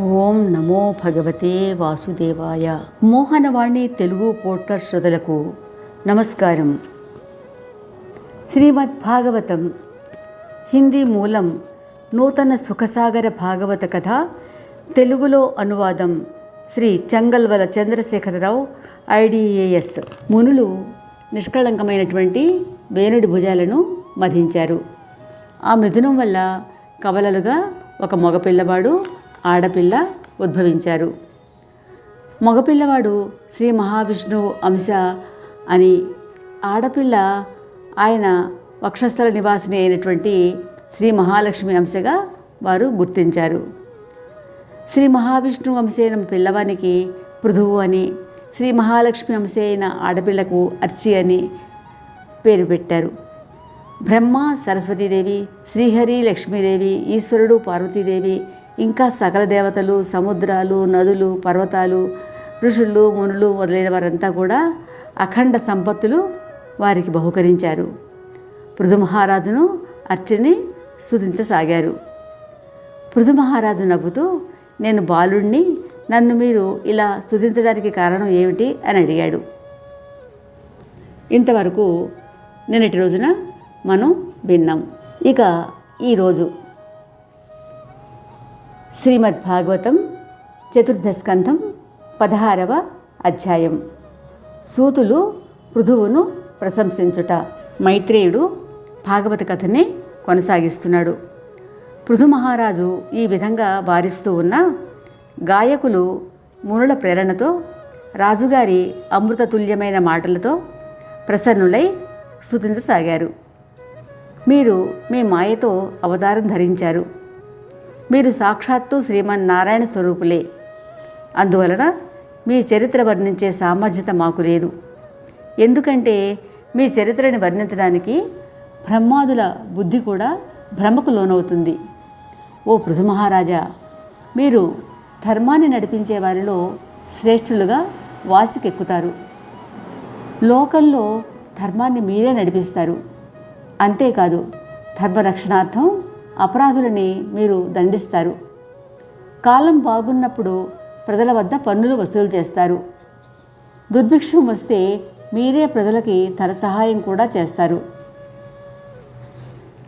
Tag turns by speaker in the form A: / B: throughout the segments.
A: ఓం నమో భగవతే వాసుదేవాయ. మోహనవాణి తెలుగు పోర్టర్ శ్రోతలకు నమస్కారం. శ్రీమద్ భాగవతం హిందీ మూలం నూతన సుఖసాగర భాగవత కథ తెలుగులో అనువాదం శ్రీ చంగల్వల చంద్రశేఖరరావు ఐడిఏఎస్ మునులు నిష్కళంకమైనటువంటి వేణుడి భుజాలను మధించారు. ఆ మిథునం వల్ల కవలలుగా ఒక మగపిల్లవాడు ఆడపిల్ల ఉద్భవించారు. మగపిల్లవాడు శ్రీ మహావిష్ణువు అంశ అని ఆడపిల్ల ఆయన వక్షస్థల నివాసిని అయినటువంటి శ్రీ మహాలక్ష్మి అంశగా వారు గుర్తించారు. శ్రీ మహావిష్ణువు అంశ అయిన పిల్లవానికి పృథువు అని శ్రీ మహాలక్ష్మి అంశ అయిన ఆడపిల్లకు అర్చి అని పేరు పెట్టారు. బ్రహ్మ సరస్వతీదేవి శ్రీహరి లక్ష్మీదేవి ఈశ్వరుడు పార్వతీదేవి ఇంకా సకల దేవతలు సముద్రాలు నదులు పర్వతాలు ఋషులు మునులు మొదలైన వారంతా కూడా అఖండ సంపత్తులు వారికి బహుకరించారు. పృథు మహారాజును అర్చని స్థుతించసాగారు పృథు మహారాజు నవ్వుతూ నేను బాలుణ్ణి నన్ను మీరు ఇలా స్థుతించడానికి కారణం ఏమిటి? అని అడిగాడు. ఇంతవరకు నిన్నటి రోజున మనం విన్నాం. ఇక ఈరోజు శ్రీమద్ భాగవతం చతుర్థ స్కంధం పదహారవ అధ్యాయం. సూతులు పృథువును ప్రశంసించుట. మైత్రేయుడు భాగవత కథని కొనసాగిస్తున్నాడు. పృథు మహారాజు ఈ విధంగా వారిస్తూ ఉన్న గాయకులు మునుల ప్రేరణతో రాజుగారి అమృతతుల్యమైన మాటలతో ప్రసన్నులై స్థుతించసాగారు మీరు మీ మాయతో అవతారం ధరించారు. మీరు సాక్షాత్తు శ్రీమన్నారాయణ స్వరూపులే. అందువలన మీ చరిత్ర వర్ణించే సామర్థ్యత మాకు లేదు. ఎందుకంటే మీ చరిత్రని వర్ణించడానికి బ్రహ్మాదుల బుద్ధి కూడా భ్రమకు లోనవుతుంది. ఓ పృథు మహారాజా మీరు ధర్మాన్ని నడిపించే వారిలో శ్రేష్ఠులుగా వాసికెక్కుతారు. లోకంలో ధర్మాన్ని మీరే నడిపిస్తారు. అంతేకాదు ధర్మరక్షణార్థం అపరాధులని మీరు దండిస్తారు. కాలం బాగున్నప్పుడు ప్రజల వద్ద పన్నులు వసూలు చేస్తారు. దుర్భిక్షం వస్తే మీరే ప్రజలకి తన సహాయం కూడా చేస్తారు.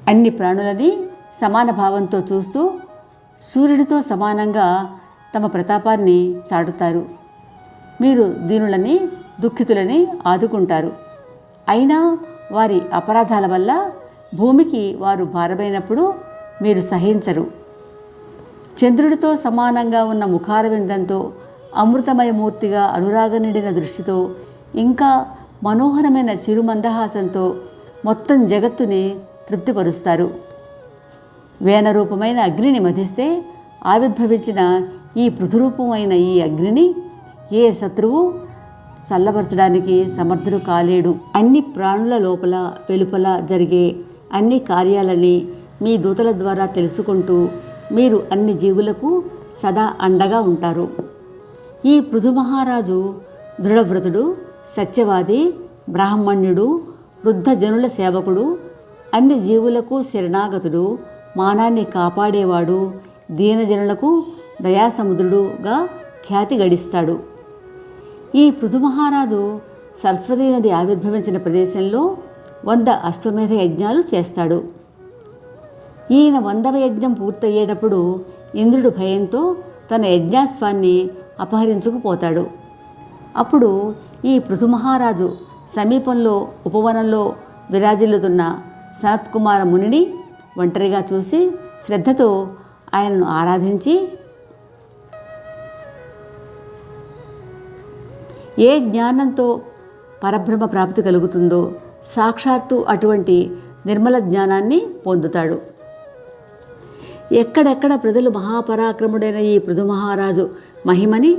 A: అన్ని ప్రాణులని సమాన భావంతో చూస్తూ సూర్యుడితో సమానంగా తమ ప్రతాపాన్ని చాటుతారు. మీరు దీనులని దుఃఖితులని ఆదుకుంటారు. అయినా వారి అపరాధాల వల్ల భూమికి వారు భారమైనప్పుడు మీరు సహించరు. చంద్రుడితో సమానంగా ఉన్న ముఖారవిందంతో అమృతమయమూర్తిగా అనురాగ నిండిన దృష్టితో ఇంకా మనోహరమైన చిరుమందహాసంతో మొత్తం జగత్తుని తృప్తిపరుస్తారు. వేనరూపమైన అగ్నిని మధిస్తే ఆవిర్భవించిన ఈ పృథురూపమైన ఈ అగ్నిని ఏ శత్రువు చల్లబరచడానికి సమర్థుడు కాలేడు. అన్ని ప్రాణుల లోపల వెలుపల జరిగే అన్ని కార్యాలని మీ దూతల ద్వారా తెలుసుకుంటూ మీరు అన్ని జీవులకు సదా అండగా ఉంటారు. ఈ పృథుమహారాజు దృఢవ్రతుడు సత్యవాది బ్రాహ్మణ్యుడు వృద్ధజనుల సేవకుడు అన్ని జీవులకు శరణాగతుడు మానాన్ని కాపాడేవాడు దీనజనులకు దయాసముద్రుడుగా ఖ్యాతి గడిస్తాడు. ఈ పృథుమహారాజు సరస్వతీ నది ఆవిర్భవించిన ప్రదేశంలో వంద అశ్వమేధ యజ్ఞాలు చేస్తాడు. ఈయన వందవ యజ్ఞం పూర్తయ్యేటప్పుడు ఇంద్రుడు భయంతో తన యజ్ఞాస్వాన్ని అపహరించుకుపోతాడు. అప్పుడు ఈ పృథుమహారాజు సమీపంలో ఉపవనంలో విరాజిల్లుతున్న సనత్కుమార మునిని ఒంటరిగా చూసి శ్రద్ధతో ఆయనను ఆరాధించి ఏ జ్ఞానంతో పరబ్రహ్మ ప్రాప్తి కలుగుతుందో సాక్షాత్తు అటువంటి నిర్మల జ్ఞానాన్ని పొందుతాడు. ఎక్కడెక్కడ ప్రజలు మహాపరాక్రముడైన ఈ పృథు మహారాజు మహిమని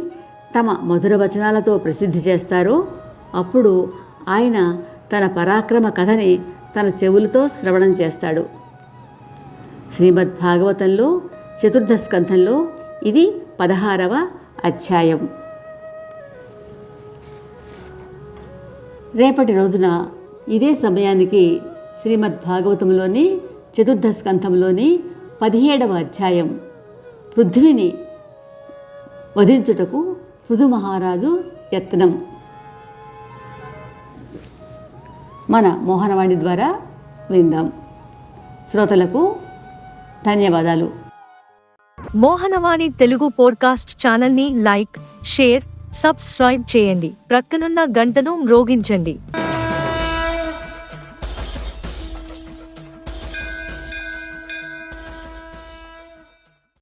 A: తమ మధుర వచనాలతో ప్రసిద్ధి చేస్తారో అప్పుడు ఆయన తన పరాక్రమ కథని తన చెవులతో శ్రవణం చేస్తాడు. శ్రీమద్ భాగవతంలో చతుర్థ స్కంధంలో ఇది పదహారవ అధ్యాయం. రేపటి రోజున ఇదే సమయానికి శ్రీమద్ భాగవతంలోని చతుర్థ స్కంధంలోని పదిహేడవ అధ్యాయం. పృథ్వీని వధించుటకు పృథు మహారాజు యత్నం. మన మోహనవాణి ద్వారా విందాం. శ్రోతలకు ధన్యవాదాలు.
B: మోహనవాణి తెలుగు పోడ్కాస్ట్ ఛానల్ని లైక్ షేర్ సబ్స్క్రైబ్ చేయండి. ప్రక్కనున్న గంటను మ్రోగించండి.